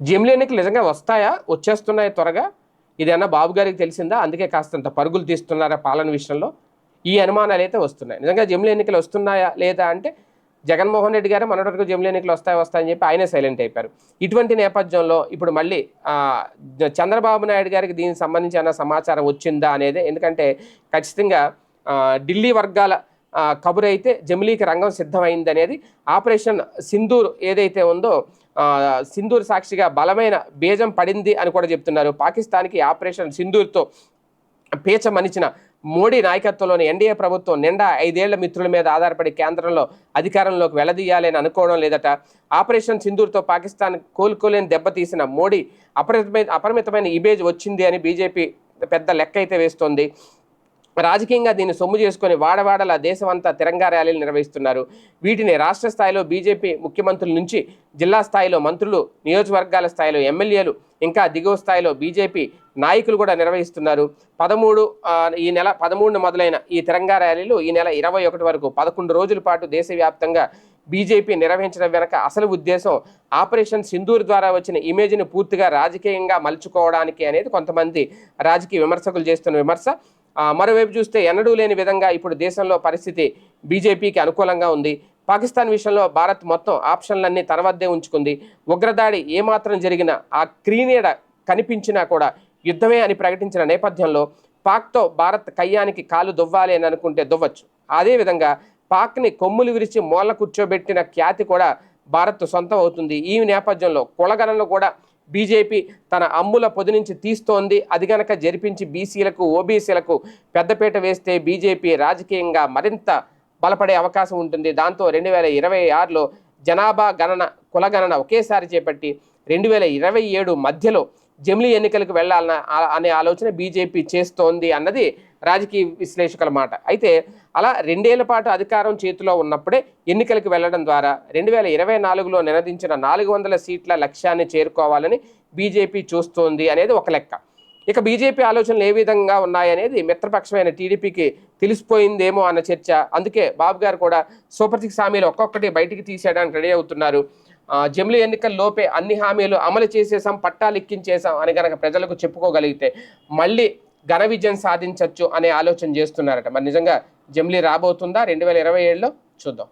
జమిలీ ఎన్నికలు నిజంగా వస్తాయా? వచ్చేస్తున్నాయి త్వరగా? ఇదైనా బాబు గారికి తెలిసిందా? అందుకే కాస్తంత పరుగులు తీస్తున్నారా పాలన విషయంలో? ఈ అనుమానాలు అయితే వస్తున్నాయి. నిజంగా జమిలీ ఎన్నికలు వస్తున్నాయా లేదా అంటే జగన్మోహన్ రెడ్డి గారు మొన్నటి వరకు జమిలీ ఎన్నికలు వస్తాయి వస్తాయని చెప్పి ఆయనే సైలెంట్ అయిపోయారు. ఇటువంటి నేపథ్యంలో ఇప్పుడు మళ్ళీ చంద్రబాబు నాయుడు గారికి దీనికి సంబంధించిన సమాచారం వచ్చిందా అనేది? ఎందుకంటే ఖచ్చితంగా ఢిల్లీ వర్గాల కబురు అయితే జమిలీకి రంగం సిద్ధమైంది అనేది ఆపరేషన్ సింధూర్ ఏదైతే ఉందో సింధూర్ సాక్షిగా బలమైన బీజం పడింది అని కూడా చెప్తున్నారు. పాకిస్తాన్కి ఆపరేషన్ సింధూర్తో పేచమనిచిన మోడీ నాయకత్వంలోని ఎన్డీఏ ప్రభుత్వం నిండా ఐదేళ్ళ మిత్రుల మీద ఆధారపడి కేంద్రంలో అధికారంలోకి వెళ్ళదీయాలి అనుకోవడం లేదట. ఆపరేషన్ సింధూర్తో పాకిస్తాన్ కోలుకోలేని దెబ్బతీసిన మోడీ అపరిమితమైన అపరిమితమైన ఇమేజ్ వచ్చింది అని బీజేపీ పెద్ద లెక్క అయితే వేస్తోంది. రాజకీయంగా దీన్ని సొమ్ము చేసుకొని వాడవాడల దేశమంతా తిరంగా ర్యాలీలు నిర్వహిస్తున్నారు. వీటిని రాష్ట్ర స్థాయిలో బీజేపీ ముఖ్యమంత్రుల నుంచి జిల్లా స్థాయిలో మంత్రులు నియోజకవర్గాల స్థాయిలో ఎమ్మెల్యేలు ఇంకా దిగువ స్థాయిలో బీజేపీ నాయకులు కూడా నిర్వహిస్తున్నారు. పదమూడు ఈ నెల పదమూడు మొదలైన ఈ తిరంగా ర్యాలీలు ఈ నెల ఇరవై ఒకటి వరకు పదకొండు రోజుల పాటు దేశవ్యాప్తంగా బీజేపీ నిర్వహించడం వెనక అసలు ఉద్దేశం ఆపరేషన్ సింధూర్ ద్వారా వచ్చిన ఇమేజ్ని పూర్తిగా రాజకీయంగా మలుచుకోవడానికి అనేది కొంతమంది రాజకీయ విమర్శకులు చేస్తున్న విమర్శ. మరోవైపు చూస్తే ఎన్నడూ లేని విధంగా ఇప్పుడు దేశంలో పరిస్థితి బీజేపీకి అనుకూలంగా ఉంది. పాకిస్తాన్ విషయంలో భారత్ మొత్తం ఆప్షన్లన్నీ తర్వాతే ఉంచుకుంది. ఉగ్రదాడి ఏమాత్రం జరిగినా ఆ క్రీనీడ కనిపించినా కూడా యుద్ధమే అని ప్రకటించిన నేపథ్యంలో పాక్తో భారత్ కయ్యానికి కాలు దువ్వాలి అని అనుకుంటే దువ్వచ్చు. అదేవిధంగా పాక్ని కొమ్ములు విరిచి మూల కూర్చోబెట్టిన ఖ్యాతి కూడా భారత్ సొంతం అవుతుంది. ఈ నేపథ్యంలో కులగణనలు కూడా బీజేపీ తన అమ్ముల పొది నుంచి తీస్తోంది. అది గనక జరిపించి బీసీలకు ఓబీసీలకు పెద్దపీట వేస్తే బీజేపీ రాజకీయంగా మరింత బలపడే అవకాశం ఉంటుంది. దాంతో రెండు వేల ఇరవై ఆరులో జనాభా గణన కులగణన ఒకేసారి చేపట్టి రెండు వేల ఇరవై ఏడు మధ్యలో జమిలీ ఎన్నికలకు వెళ్ళాలన్న అనే ఆలోచన బీజేపీ చేస్తోంది అన్నది రాజకీయ విశ్లేషకుల మాట. అయితే అలా రెండేళ్ళ పాటు అధికారం చేతిలో ఉన్నప్పుడే ఎన్నికలకు వెళ్ళడం ద్వారా రెండు వేల ఇరవై నాలుగులో నినదించిన నాలుగు వందల సీట్ల లక్ష్యాన్ని చేరుకోవాలని బీజేపీ చూస్తోంది అనేది ఒక లెక్క. ఇక బీజేపీ ఆలోచనలు ఏ విధంగా ఉన్నాయనేది మిత్రపక్షమైన టీడీపీకి తెలిసిపోయిందేమో అన్న చర్చ. అందుకే బాబు గారు కూడా సూపర్ సిక్స్ హామీలు ఒక్కొక్కటి బయటికి తీసేయడానికి రెడీ అవుతున్నారు. జమిలి జమిలీ ఎన్నికల లోపే అన్ని హామీలు అమలు చేసేసాం పట్టాలు ఎక్కించేసాం అని కనుక ప్రజలకు చెప్పుకోగలిగితే మళ్ళీ ఘన విజయం సాధించవచ్చు అనే ఆలోచన చేస్తున్నారట. మరి నిజంగా జమిలీ రాబోతుందా? రెండు వేల ఇరవై ఏడులో చూద్దాం.